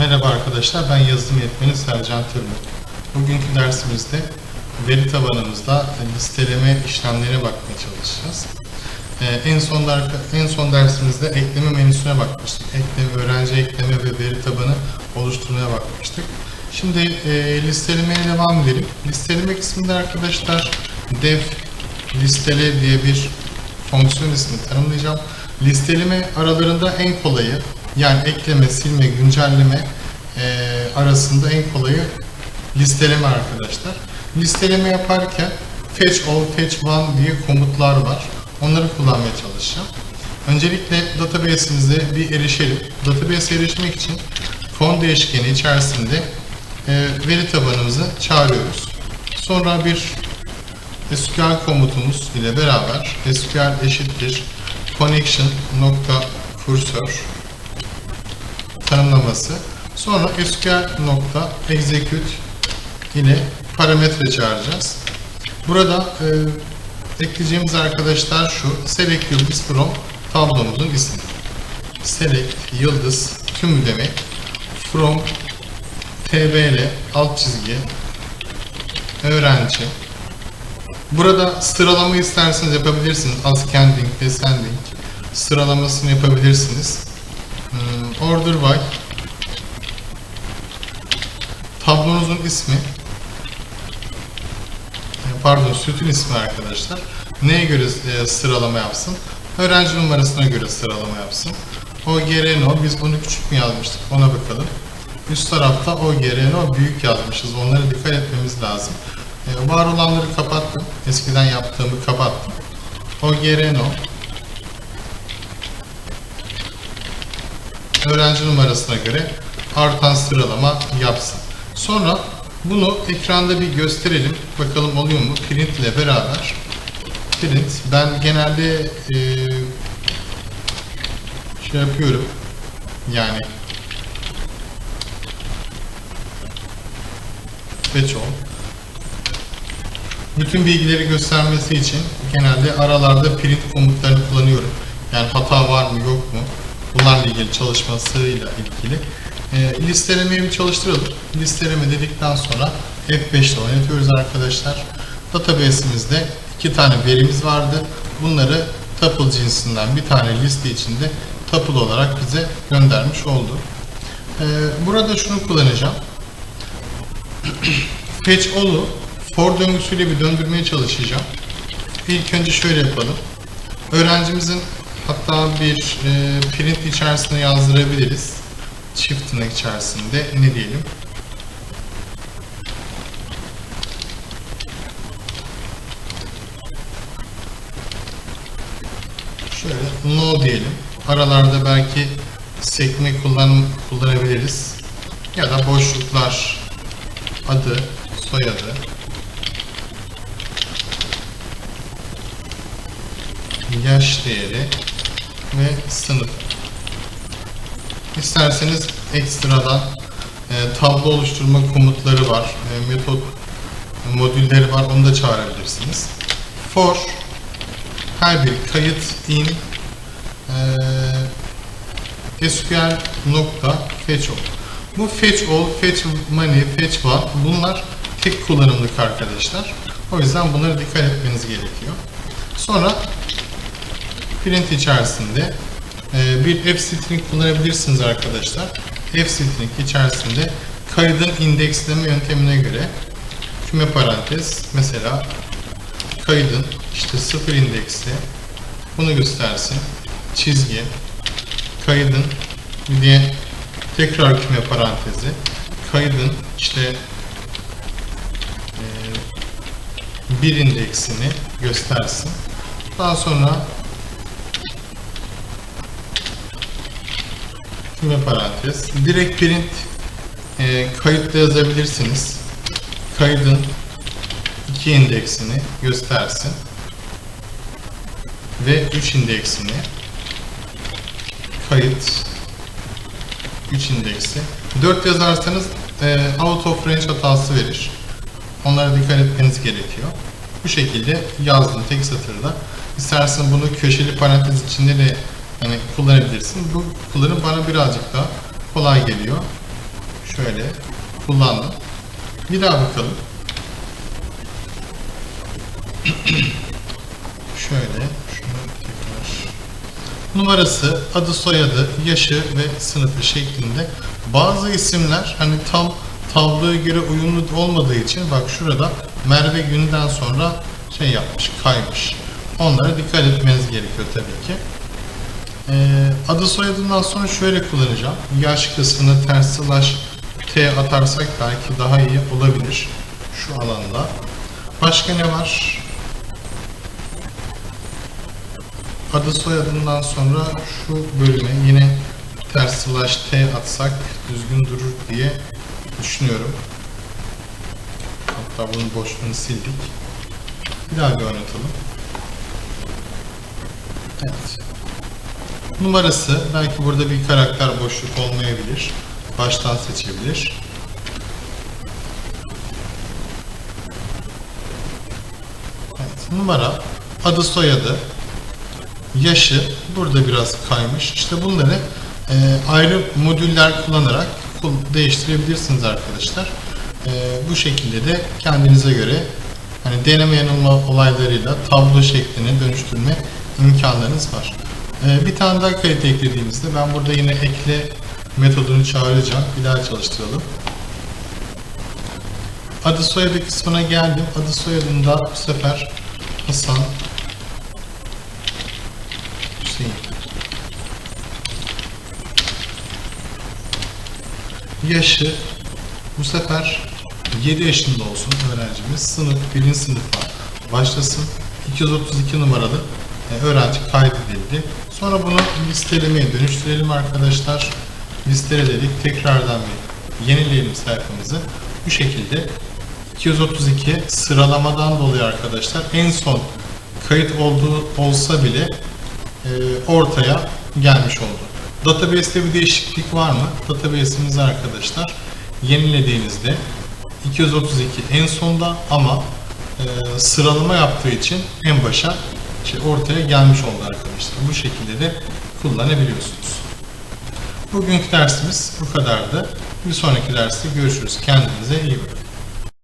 Merhaba arkadaşlar, ben yazılım yetmeni Sercan Tırmık. Bugünkü dersimizde veri tabanımızda listeleme işlemlerine bakmaya çalışacağız. Ee, en son en son dersimizde ekleme menüsüne bakmıştık. Ekleme, öğrenci ekleme ve veri tabanı oluşturmaya bakmıştık. Şimdi e, listelemeye devam edelim. Listeleme kısmında arkadaşlar def listele diye bir fonksiyon ismi tanımlayacağım. Listeleme aralarında en kolayı yani ekleme, silme, güncelleme e, arasında en kolayı listeleme arkadaşlar. Listeleme yaparken fetch all, fetch one diye komutlar var. Onları kullanmaya çalışacağım. Öncelikle database'imize bir erişelim. Database'e erişmek için fon değişkeni içerisinde e, veri tabanımızı çağırıyoruz. Sonra bir SQL komutumuz ile beraber SQL eşittir connection nokta cursor tanımlaması sonra SQL nokta execute ile parametre çağıracağız. Burada e, ekleyeceğimiz arkadaşlar şu select yıldız from tablomuzun ismi. Select yıldız tüm demek from tbl alt çizgi öğrenci Burada sıralama isterseniz yapabilirsiniz. Ascending, descending sıralamasını yapabilirsiniz. Order by tablonuzun ismi e, pardon sütun ismi arkadaşlar. Neye göre e, sıralama yapsın? Öğrenci numarasına göre sıralama yapsın. OGRNO biz bunu küçük mü yazmıştık ona bakalım. Üst tarafta OGRNO büyük yazmışız. Onlara dikkat etmemiz lazım. E, var olanları kapattım. Eskiden yaptığımı kapattım. OGRNO öğrenci numarasına göre artan sıralama yapsın. Sonra bunu ekranda bir gösterelim. Bakalım oluyor mu? Print ile beraber. Print. Ben genelde e, şey yapıyorum. Yani fetch all. Bütün bilgileri göstermesi için genelde aralarda print komutlarını kullanıyorum. Yani hata var mı yok mu? Bunlarla ilgili çalışmasıyla ilgili. E, listelemeyi bir çalıştıralım. Listeleme dedikten sonra F5 ile oynatıyoruz arkadaşlar. Database'imizde iki tane verimiz vardı. Bunları tuple cinsinden bir tane liste içinde tuple olarak bize göndermiş oldu. E, burada şunu kullanacağım. Fetch all'u for döngüsüyle bir döndürmeye çalışacağım. İlk önce şöyle yapalım. Öğrencimizin hatta bir e, print içerisine yazdırabiliriz. Çift tırnak içerisinde ne diyelim? Şöyle no diyelim. Aralarda belki sekme kullan kullanabiliriz. Ya da boşluklar adı, soyadı, yaş değeri ve sınıf. İsterseniz ekstradan e, tablo oluşturma komutları var, e, metot modülleri var, onu da çağırabilirsiniz. For her bir kayıt in e, SQL nokta fetch all. Bu fetch all, fetch money, fetch one bunlar tek kullanımlık arkadaşlar. O yüzden bunlara dikkat etmeniz gerekiyor. Sonra print içerisinde e, bir f-string kullanabilirsiniz arkadaşlar. F-string içerisinde kaydın indeksleme yöntemine göre küme parantez mesela kaydın işte sıfır indeksli bunu göstersin. Çizgi kaydın de tekrar küme parantezi kaydın işte e, bir indeksini göstersin. Daha sonra küme parantez. Direkt print e, kayıtla yazabilirsiniz. Kaydın iki indeksini göstersin. Ve 3 indeksini kayıt 3 indeksi. 4 yazarsanız e, out of range hatası verir. Onlara dikkat etmeniz gerekiyor. Bu şekilde yazdım tek satırda. İstersen bunu köşeli parantez içinde de hani kullanabilirsin. Bu kullanım bana birazcık daha kolay geliyor. şöyle kullandım. Bir daha bakalım. şöyle şunu tekrar numarası, adı soyadı, yaşı ve sınıfı şeklinde bazı isimler hani tam tabloya göre uyumlu olmadığı için bak şurada Merve günden sonra şey yapmış, kaymış. Onlara dikkat etmeniz gerekiyor tabii ki. Ee, adı soyadından sonra şöyle kullanacağım. Yaş kısmını ters slash T atarsak belki daha iyi olabilir şu alanda. Başka ne var? Adı soyadından sonra şu bölüme yine ters slash T atsak düzgün durur diye düşünüyorum. Hatta bunun boşluğunu sildik. Bir daha bir oynatalım. Evet. Numarası belki burada bir karakter boşluk olmayabilir. Baştan seçebilir. Evet, numara, adı soyadı, yaşı burada biraz kaymış. İşte bunları e, ayrı modüller kullanarak kul- değiştirebilirsiniz arkadaşlar. E, bu şekilde de kendinize göre hani deneme yanılma olaylarıyla tablo şekline dönüştürme imkanlarınız var. E, bir tane daha kalite eklediğimizde ben burada yine ekle metodunu çağıracağım. Bir daha çalıştıralım. Adı soyadı kısmına geldim. Adı soyadında bu sefer Hasan Hüseyin. Yaşı bu sefer 7 yaşında olsun öğrencimiz. Sınıf 1. sınıfa başlasın. 232 numaralı e, öğrenci kaydedildi. Sonra bunu listelemeye dönüştürelim arkadaşlar. Listeledik. Tekrardan bir yenileyelim sayfamızı. Bu şekilde 232 sıralamadan dolayı arkadaşlar en son kayıt olduğu olsa bile e, ortaya gelmiş oldu. Database'te bir değişiklik var mı? Database'imiz arkadaşlar yenilediğinizde 232 en sonda ama e, sıralama yaptığı için en başa ortaya gelmiş oldu arkadaşlar. Bu şekilde de kullanabiliyorsunuz. Bugünkü dersimiz bu kadardı. Bir sonraki derste görüşürüz. Kendinize iyi bakın.